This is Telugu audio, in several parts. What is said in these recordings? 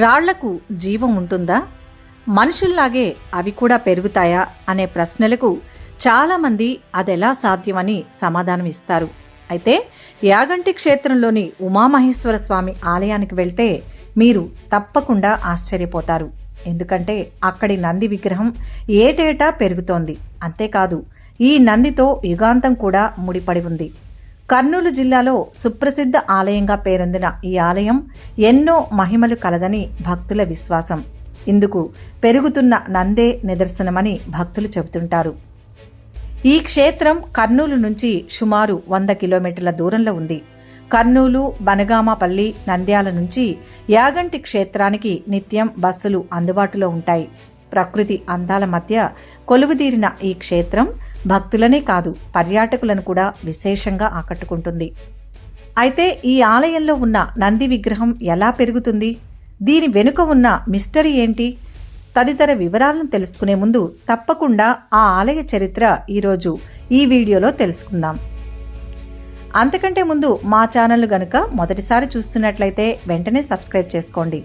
రాళ్ళకు జీవం ఉంటుందా? మనుషుల్లాగే అవి కూడా పెరుగుతాయా? అనే ప్రశ్నలకు చాలామంది అదెలా సాధ్యమని సమాధానం ఇస్తారు అయితే యాగంటి క్షేత్రంలోని ఉమామహేశ్వర స్వామి ఆలయానికి వెళ్తే మీరు తప్పకుండా ఆశ్చర్యపోతారు. ఎందుకంటే అక్కడి నంది విగ్రహం ఏటేటా పెరుగుతోంది. అంతేకాదు ఈ నందితో యుగాంతం కూడా ముడిపడి ఉంది. కర్నూలు జిల్లాలో సుప్రసిద్ధ ఆలయంగా పేరొందిన ఈ ఆలయం ఎన్నో మహిమలు కలదని భక్తుల విశ్వాసం. ఇందుకు పెరుగుతున్న నందే నిదర్శనమని భక్తులు చెబుతుంటారు. ఈ క్షేత్రం కర్నూలు నుంచి సుమారు వంద కిలోమీటర్ల దూరంలో ఉంది. కర్నూలు బనగామపల్లి నంద్యాల నుంచి యాగంటి క్షేత్రానికి నిత్యం బస్సులు అందుబాటులో ఉంటాయి. ప్రకృతి అందాల మధ్య కొలువుదీరిన ఈ క్షేత్రం భక్తులనే కాదు పర్యాటకులను కూడా విశేషంగా ఆకట్టుకుంటుంది. అయితే ఈ ఆలయంలో ఉన్న నంది విగ్రహం ఎలా పెరుగుతుంది? దీని వెనుక ఉన్న మిస్టరీ ఏంటి? తదితర వివరాలను తెలుసుకునే ముందు తప్పకుండా ఆ ఆలయ చరిత్ర ఈరోజు ఈ వీడియోలో తెలుసుకుందాం. అంతకంటే ముందు మా ఛానల్ గనుక మొదటిసారి చూస్తున్నట్లయితే వెంటనే సబ్స్క్రైబ్ చేసుకోండి.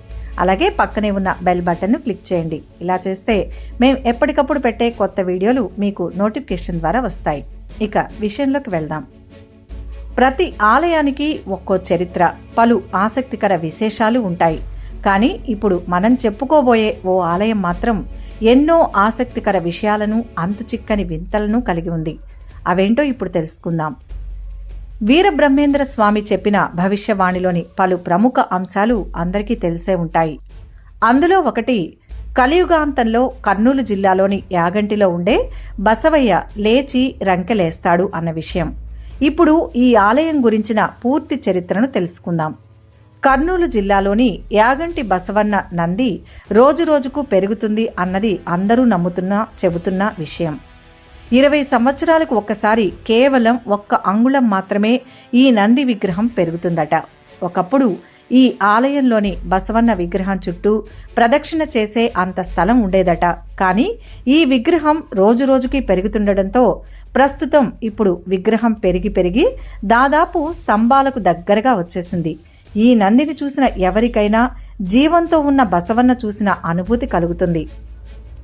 అలాగే పక్కనే ఉన్న బెల్ బటన్ను క్లిక్ చేయండి. ఇలా చేస్తే మేము ఎప్పటికప్పుడు పెట్టే కొత్త వీడియోలు మీకు నోటిఫికేషన్ ద్వారా వస్తాయి. ఇక విషయంలోకి వెళ్దాం. ప్రతి ఆలయానికి ఒక్కో చరిత్ర పలు ఆసక్తికర విశేషాలు ఉంటాయి. కానీ ఇప్పుడు మనం చెప్పుకోబోయే ఓ ఆలయం మాత్రం ఎన్నో ఆసక్తికర విషయాలను అంతుచిక్కని వింతలను కలిగి ఉంది. అవేంటో ఇప్పుడు తెలుసుకుందాం. వీరబ్రహ్మేంద్ర స్వామి చెప్పిన భవిష్యవాణిలోని పలు ప్రముఖ అంశాలు అందరికీ తెలిసే ఉంటాయి. అందులో ఒకటి కలియుగాంతంలో కర్నూలు జిల్లాలోని యాగంటిలో ఉండే బసవయ్య లేచి రంకెలేస్తాడు అన్న విషయం. ఇప్పుడు ఈ ఆలయం గురించిన పూర్తి చరిత్రను తెలుసుకుందాం. కర్నూలు జిల్లాలోని యాగంటి బసవన్న నంది రోజురోజుకు పెరుగుతుంది అన్నది అందరూ నమ్ముతున్నా చెబుతున్న విషయం. ఇరవై సంవత్సరాలకు ఒక్కసారి కేవలం ఒక్క అంగుళం మాత్రమే ఈ నంది విగ్రహం పెరుగుతుందట. ఒకప్పుడు ఈ ఆలయంలోని బసవన్న విగ్రహం చుట్టూ ప్రదక్షిణ చేసే అంత స్థలం ఉండేదట. కానీ ఈ విగ్రహం రోజురోజుకి పెరుగుతుండటంతో ప్రస్తుతం ఇప్పుడు విగ్రహం పెరిగి పెరిగి దాదాపు స్తంభాలకు దగ్గరగా వచ్చేసింది. ఈ నందిని చూసిన ఎవరికైనా జీవంతో ఉన్న బసవన్న చూసిన అనుభూతి కలుగుతుంది.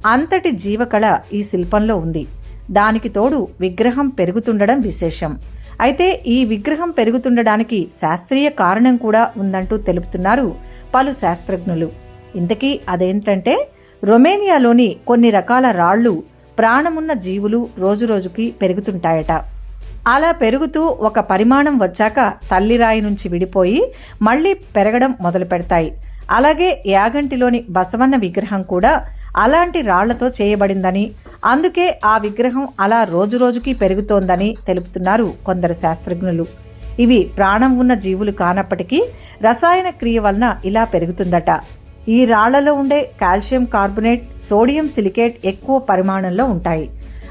అంతటి జీవకళ ఈ శిల్పంలో ఉంది. దానికి తోడు విగ్రహం పెరుగుతుండడం విశేషం. అయితే ఈ విగ్రహం పెరుగుతుండడానికి శాస్త్రీయ కారణం కూడా ఉందంటూ తెలుపుతున్నారు పలు శాస్త్రజ్ఞులు. ఇంతకీ అదేంటంటే రొమేనియాలోని కొన్ని రకాల రాళ్ళు ప్రాణమున్న జీవులు రోజురోజుకి పెరుగుతుంటాయట. అలా పెరుగుతూ ఒక పరిమాణం వచ్చాక తల్లిరాయి నుంచి విడిపోయి మళ్ళీ పెరగడం మొదలు పెడతాయి. అలాగే యాగంటిలోని బసవన్న విగ్రహం కూడా అలాంటి రాళ్ళతో చేయబడిందని అందుకే ఆ విగ్రహం అలా రోజురోజుకి పెరుగుతోందని తెలుపుతున్నారు కొందరు శాస్త్రజ్ఞులు. ఇవి ప్రాణం ఉన్న జీవులు కానప్పటికీ రసాయన క్రియ వలన ఇలా పెరుగుతుందట. ఈ రాళ్ళలో ఉండే కాల్షియం కార్బొనేట్ సోడియం సిలికేట్ ఎక్కువ పరిమాణంలో ఉంటాయి.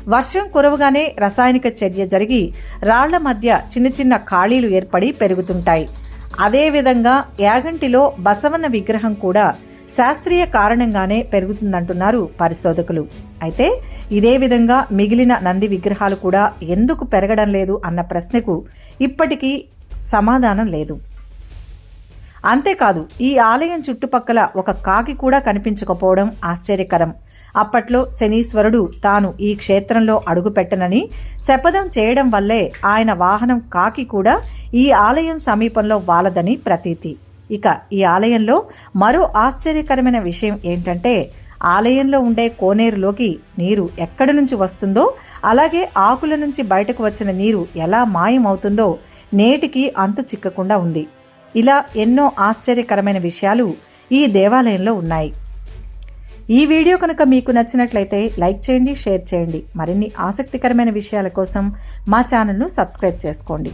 వర్షం కురవగానే రసాయనిక చర్య జరిగి రాళ్ళ మధ్య చిన్న చిన్న ఖాళీలు ఏర్పడి పెరుగుతుంటాయి. అదేవిధంగా యాగంటిలో బసవన్న విగ్రహం కూడా శాస్త్రీయ కారణంగానే పెరుగుతుందంటున్నారు పరిశోధకులు. అయితే ఇదే విధంగా మిగిలిన నంది విగ్రహాలు కూడా ఎందుకు పెరగడం లేదు అన్న ప్రశ్నకు ఇప్పటికీ సమాధానం లేదు. అంతేకాదు ఈ ఆలయం చుట్టుపక్కల ఒక కాకి కూడా కనిపించకపోవడం ఆశ్చర్యకరం. అప్పట్లో శనీశ్వరుడు తాను ఈ క్షేత్రంలో అడుగుపెట్టనని శపథం చేయడం వల్లే ఆయన వాహనం కాకి కూడా ఈ ఆలయం సమీపంలో వాలదని ప్రతీతి. ఇక ఈ ఆలయంలో మరో ఆశ్చర్యకరమైన విషయం ఏంటంటే ఆలయంలో ఉండే కోనేరులోకి నీరు ఎక్కడి నుంచి వస్తుందో అలాగే ఆకుల నుంచి బయటకు వచ్చిన నీరు ఎలా మాయమవుతుందో నేటికి అంతు చిక్కకుండా ఉంది. ఇలా ఎన్నో ఆశ్చర్యకరమైన విషయాలు ఈ దేవాలయంలో ఉన్నాయి. ఈ వీడియో కనుక మీకు నచ్చినట్లయితే లైక్ చేయండి షేర్ చేయండి. మరిన్ని ఆసక్తికరమైన విషయాల కోసం మా ఛానల్ను సబ్స్క్రైబ్ చేసుకోండి.